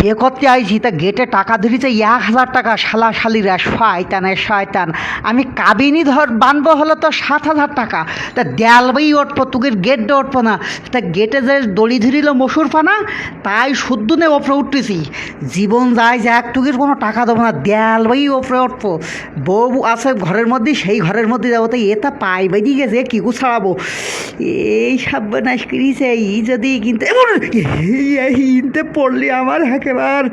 বিয়ে করতে আইছি তা গেটে টাকা ধরেছে এক হাজার টাকা শালা শালিরা শয়তানের শয়তান আমি কাবিনী ধর বানবো হলো তো সাত হাজার টাকা তা দেয়ালবাই উঠবো তুকের গেট উঠবো না তা গেটে যে দড়ি ধরিল মসুর পানা তাই শুদ্ধ নে ওপরে উঠতেছি জীবন যায় যে এক টুকির কোনো টাকা দেবো না দেয়ালবাই ওপরে উঠবো বউ আছে ঘরের মধ্যে সেই ঘরের মধ্যে যাব তাই এটা পাই বেরিয়ে গেছে কি ছাড়াবো এই সর্বনাশ করিছে এই যদি কিন্তু পড়লে আমার একেবার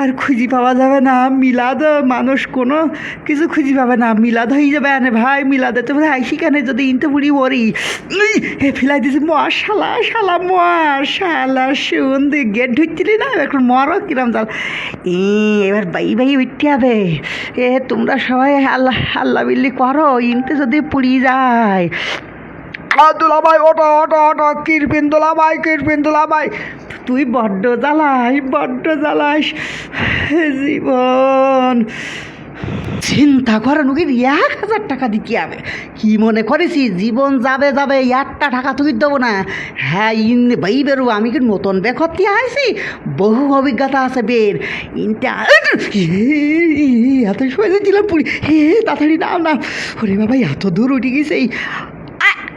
আর খুঁজি পাওয়া যাবে না। মিলাদ মানুষ কোনো কিছু খুঁজি পাবে না। মিলাদ হয়ে যাবে। আনে ভাই মিলাদে তো আইসি কেন? যদি ইনতে বুড়ি উই, হে ফিলাই দিছি। মর শালা শালা মর শালা শুন দি গেট ঢুকছিলি না? এখন মরো কিরম জাল। এ এবার বাই বাই উঠতে হবে। এ তোমরা সবাই আল্লাহ আল্লাহ বিল্লি করো। ইনতে যদি পুড়ি যায়। দুলা ভাই ওটো ওটো ওটো কিরপিন দোলা ভাই কিরপিন দোলা ভাই। তুই বড্ড জ্বালাই বড্ড জ্বালাস জীবন। চিন্তা করেন ওকে এক হাজার টাকা দিতে হবে? কি মনে করেছি? জীবন যাবে যাবে, একটা টাকা তুই দেবো না। হ্যাঁ ইন ভাই বেরো, আমি কি নতুন বেখতি আইছি? বহু অভিজ্ঞতা আছে বের। ইনটা এত সময় দিলাম পুরি। হে, তাড়াতাড়ি নাও না ওরে বাবা, এত দূর উঠে গেছে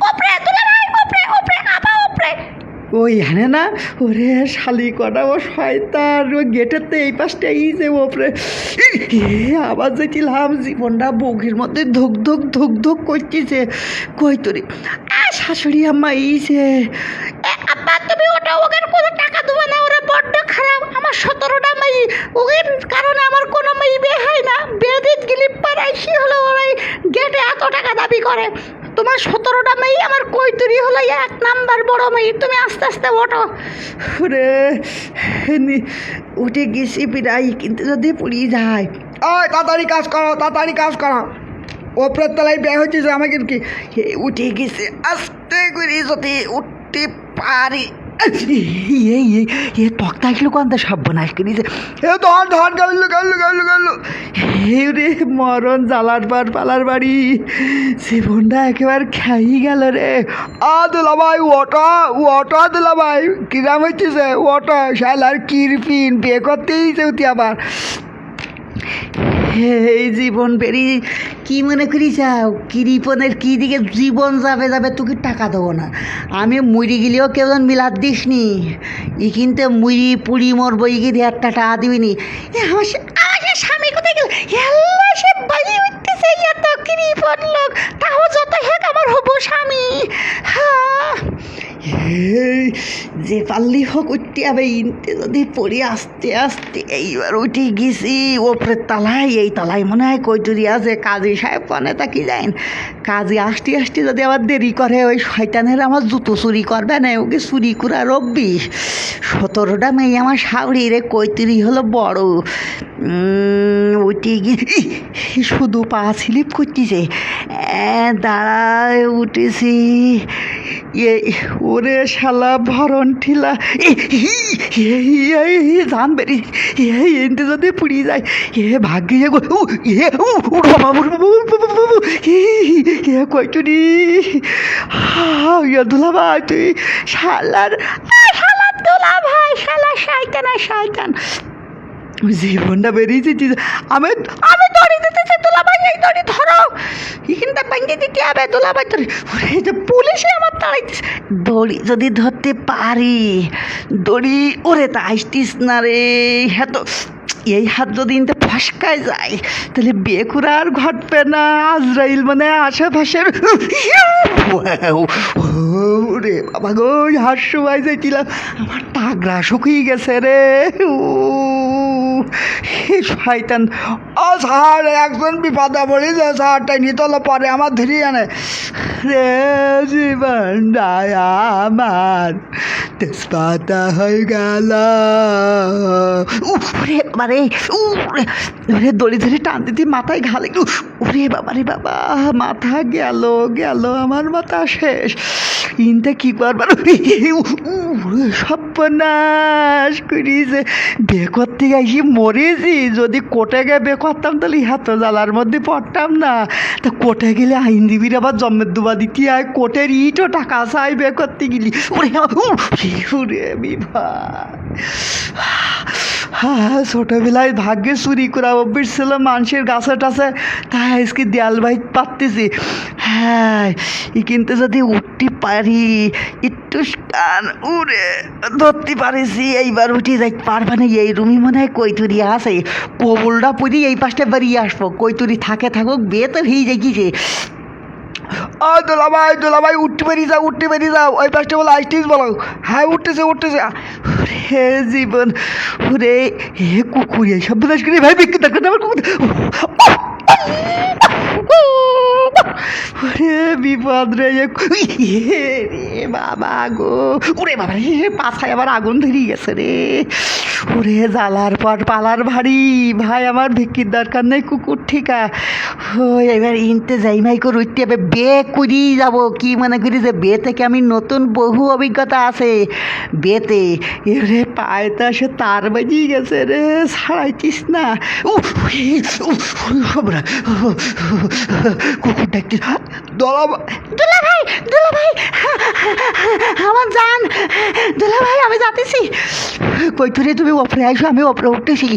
ওপরে তুলে ভাই ওপরে ওপরে আবা ওপরে ওই হ্যাঁ না ওরে শালি কটা ও শয়তান ও গেটের তো এই পাশটা এই যে ওপরে আবার যেছিলাম জীবনটা বউঘির মধ্যে ধুক ধুক ধুক ধুক করতেছে। কই তোরে? আ শাশুড়ি আম্মা এইছে আব্বা তুমি ওটা ওকে কোনো টাকা দেবো না ওরা বড্ড খারাপ। আমার সতেরোটা মেয়ে। ওদের কারণে আমার কোনো মেয়ে বিয়ে হয় না। বেদিত গিলি পাড়াইছি হলো ওরাই গেটে এত টাকা দাবি করে। তোমার সতেরোটা মেয়ে, আমার কৈতুরি হলো এক নাম্বার বড় মেয়ে। তুমি আস্তে আস্তে ওঠো। রে উঠে গেছি প্রায় কিন্তু যদি পুড়িয়ে যায়। ওই, তাড়াতাড়ি কাজ করো, তাড়াতাড়ি কাজ করো। ওপরের তলায় ব্যয় হচ্ছে আমাকে কি? উঠে গেছে। আস্তে করে যদি উঠতে পারি। এই এ তক্তা গেল কোন সর্বনাশ করেছে এ ধন ধন, গেল গেল গেল গেল। হে রে, মরণ জ্বালার পার পালার বাড়ি। জীবনটা একেবারে খাই গেল রে। আ দুলাভাই, ওটা ওটা দুলাভাই, কিরাম হইতেছে? ওটা, শালার কিরপিন, বিয়ে করতেই যেতে আবার। এই জীবন বেরি কি মনে করি যাও কিরিপনের কি দিকে জীবন যাবে যাবে তোকে টাকা দেবো না। আমি মুড়ি গেলেও কেউ মিলাদ দিস নি ই কিন্তু মুড়ি পুড়ি মরবো ই কিন্তু একটা টাকা দিবি নি। আমার আমার স্বামী কোথায় গেল? হেল্লা, সে বাড়ি উঠতেছে, এত কিরিপন লোক। তাও যত হেক আমার হব স্বামী। হ্যাঁ যে পাল্লি হোক, উঠতে হবে, ইনতে যদি পড়ি, আস্তে আস্তে, এইবার উঠে গেছি ওপরের তালায় এই তালায় মনে হয় কৈটুরি আছে, কাজী সাহেব কনে তা কি যাইন কাজী আসতে আসতে যদি আবার দেরি করে, ওই শয়তানের আমার জুতো চুরি করবে না, ওকে চুরি করা রব্বিস সতেরোটা মেয়ে আমার সাউরি রে কৈতুরি হলো বড়। উঠে গিয়ে শুধু পা স্লিপ করতেছে। দাঁড়ায়, উঠেছি। এ ওরে শালা ভরণ ঠিলা জান বেরি এনতে যদি পুড়ি যায় এ ভাগ্যে এ উ, উ, উ, এ, এ কইটুনি দুলা ভাই তুই শালার আ, শালার দুলা ভাই শালা শয়তান আর শয়তান। জীবনটা বেরিয়েছে আমি আমি দড়ি দিতেছি তোলা ভাই এই দড়ি ধরো। এখানটা ভেঙে দিতে হবে তোলা ভাই দড়ি ওরে যে পুলিশে আমার তাড়াইতেছে। দড়ি যদি ধরতে পারি, দড়ি, ওরে, তা আসতিস না রে। হ্যাঁ তো, এই হাত যদি ইনতে ফসকায় যায়, তাহলে বিয়ে করা আর ঘটবে না। আজরাইল মানে আশেপাশের রে বাবা গো হাস্য ভাই যাইছিলাম আমার টাগরা শুকিয়ে গেছে রে। উ শয়তান ও স্যার একজন বিপদে পড়েছে স্যারটা নিতলে পরে আমার ধরিয়ে আনে। রে জীবন আমার। তেজপাতা হয়ে গেল। উফরে বাবারে উফরে দড়ি ধরে টান দিতে মাথায় ঘালে উফরে বাবারে বাবা মাথা গেল গেল, আমার মাথা শেষ। ইনটা কি করবার সর্বনাশ করিছে। বে করতে গেছি মরেছি। যদি কোটে গিয়ে বে করতাম, তাহলে হাত জ্বালার মধ্যে পড়তাম না। তা কোটে গেলে আইনজীবীর আবার জন্মের দুবা দিতে হয়। কোটের ইটও টাকা চাই বে করতে গেলি। ওরে বিভা হ্যাঁ ছোটোবেলায় ভাগ্যে চুরি করা ছিল, মানুষের গাছে টাছে। তাই আজকে দেয়াল ভাই পারতেছি হ্যাঁ ই কিন্তু যদি উঠতে পারি, একটু কান উড়ে ধরতে পারিছি। এইবার উঠে যাই, পারবা না, এই রুমি মনে হয় কৈতুরি আছে। কবলটা পরি, এই পাশটা বেরিয়ে আসব। কৈতুরি থাকে থাকুক, বিয়ে তো হয়ে যাই গিয়েছে ও দোলা ভাই দোলা ভাই উঠতে পেরি যাও, উঠতে বেরিয়ে যাও। ওই পাশটা বলো আসতিস বলো। হ্যাঁ উঠতেছে উঠতেছে। হে জীবন রে হে কুকুর এইসব বিলাস করে ভাই, বিক্রি দেখেন আমার কুকুর। ওরে বিপদ রে ইয়ে রে বাবা গো ওরে বাবা রে পাছায় আবার আগুন ধরে গেছে রে ওরে জ্বালার পর পালার ভারী ভাই আমার ভিক্ষির দরকার নেই কুকুর ঠিকা ও এবার ইনতে যাই মাই করে উঠতে হবে বে করি যাব কি মনে করি যে বে থেকে আমি নতুন বহু অভিজ্ঞতা আছে বেতে এরে পায়ে তো সে তার বাজিয়ে গেছে রে ছাড়াইতিস না উফ উফ খবরা কুকুর ডাকতে দলা দুলা ভাই দুলা ভাই আমার জান। দুলা ভাই আমি যাতেছি কৈতুরে তুমি ওপরে আইসো, আমি ওপরে উঠতেছি।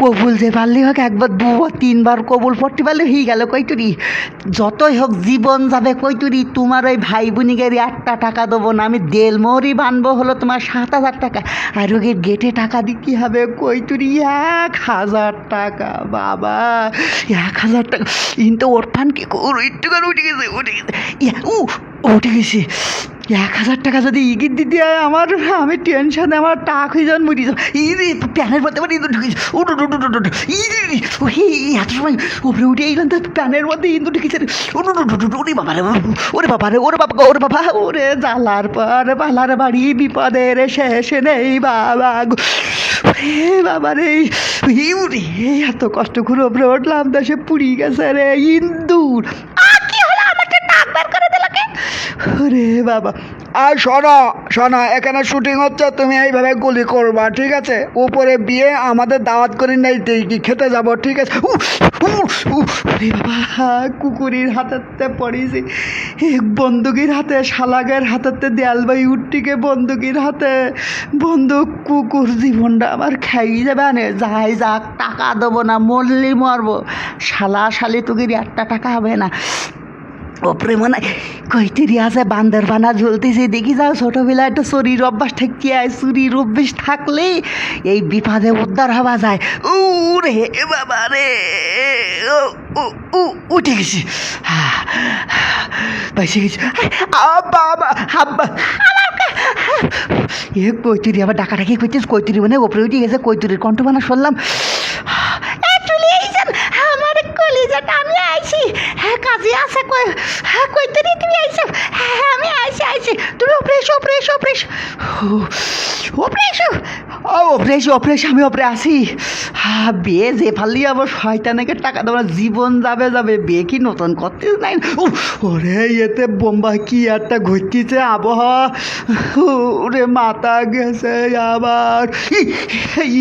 কবুল যে পারলে হোক একবার দুবার, তিনবার কবুল পড়তে পারলে হয়ে গেল কৈতুরি। যতই হোক জীবন যাবে কৈতুরি, তোমার ওই ভাই বোনিকে একটা টাকা দেবো না, আমি দেলমোহরই বানবো হলো তোমার সাত হাজার টাকা। আর ওকে গেটে টাকা দিতে হবে কৈতুরি, এক হাজার টাকা, বাবা, এক হাজার টাকা। কিন্তু ওর ফান কি একটু করে উঠে গেছে ইয়া, উ উঠে গেছে এক হাজার টাকা যদি ইগিট দিতে হয় আমার আমি টেনশনে আমার টাক হয়ে যান মরি ইরে প্যানের মধ্যে আমার ইঁদুর ঢুকেছে উঠ উঠ উঠ ইরে ওই এত সময় উপরে উঠে এলাম তো প্যানের মধ্যে ইঁদুর ঢুকেছে রে উঠ উঠ উঠ ওরে বাবা রে ওরে বাবা রে ওরে বাবা ওরে বাবা ওরে জ্বালার পর পালার বাড়ি বিপদের শেষে নেই বাবা ওরে বাবা রে ইউরে এত কষ্ট করে উপরে উঠলাম তা সে পুড়ি গেছে রে ইন্দুর আ কি হলো আমাকে নাক বার করে দিল কে ওরে বাবা। আর শোনো শোনো, এখানে শুটিং হচ্ছে, তুমি এইভাবে গুলি করবা, ঠিক আছে? উপরে বিয়ে, আমাদের দাওয়াত করে নেই কি খেতে যাব, ঠিক আছে? কুকুরের হাতেতে পড়েছি। বন্দুকের হাতে শালাগের হাতেতে, দেয়ালবাই উঠটিকে বন্দুকের হাতে। বন্দুক কুকুর জীবনটা আমার খাই যাবে আনে যাই যাক, টাকা দেবো না মরলি মরবো। শালা শালি তুকির একটা টাকা হবে না। ওপরে মনে কইতেরি আছে বান্দর বানা ঝুলতেছে দেখি যাও ছোটোবেলায় একটা শরীর অভ্যাস ঠেকি আয়, শরীর অভ্যাস থাকলে এই বিপদে উদ্ধার হওয়া যায়। উ রে বাবা রে উঠে গেছি। পাইছে গেছি। আব্বা আব্বা এ কৈতুরি আবার ডাকাডাকি করছিস কৈতুরি মানে ওপরে উঠে গেছে কৈতুরির কণ্ঠ বানা শুনলাম চলে আইছেন আমার কলিজাটা আমি আইছি হ্যাঁ কাজে আছে কই হ্যাঁ কৈতুরি তুমি আইছো হ্যাঁ হ্যাঁ, আমি আইছি আইছি তুমি ওপরে এসো ওপরে এসো ওপরে অপরেশ অপরেশ ওপরে আমি অপরে আসি হ্যাঁ বিয়ে যে ফালি আবার শয়তানাকে টাকা দেওয়া জীবন যাবে যাবে। বিয়ে কি নতুন করতে নাই? ওরে এতে বোম্বাই কি একটা ঘুরতেছে আবহাওয়া। ওরে, মাথা গেছে আবার।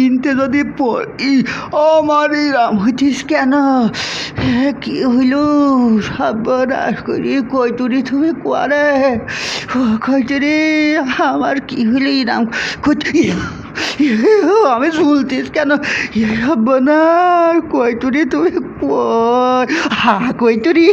ইনতে যদি আমার এই রাম হইতিস কেন? কি হইল? সর্বনাশ করি কৈতুরি তুমি কোয়ারে? ও কৈতুরি আমার কি হইল এই রাম কৈতুরি আমি ঝুলতিস কেন? এ বনার কৈতুরি তুমি কই? হা কৈতুরি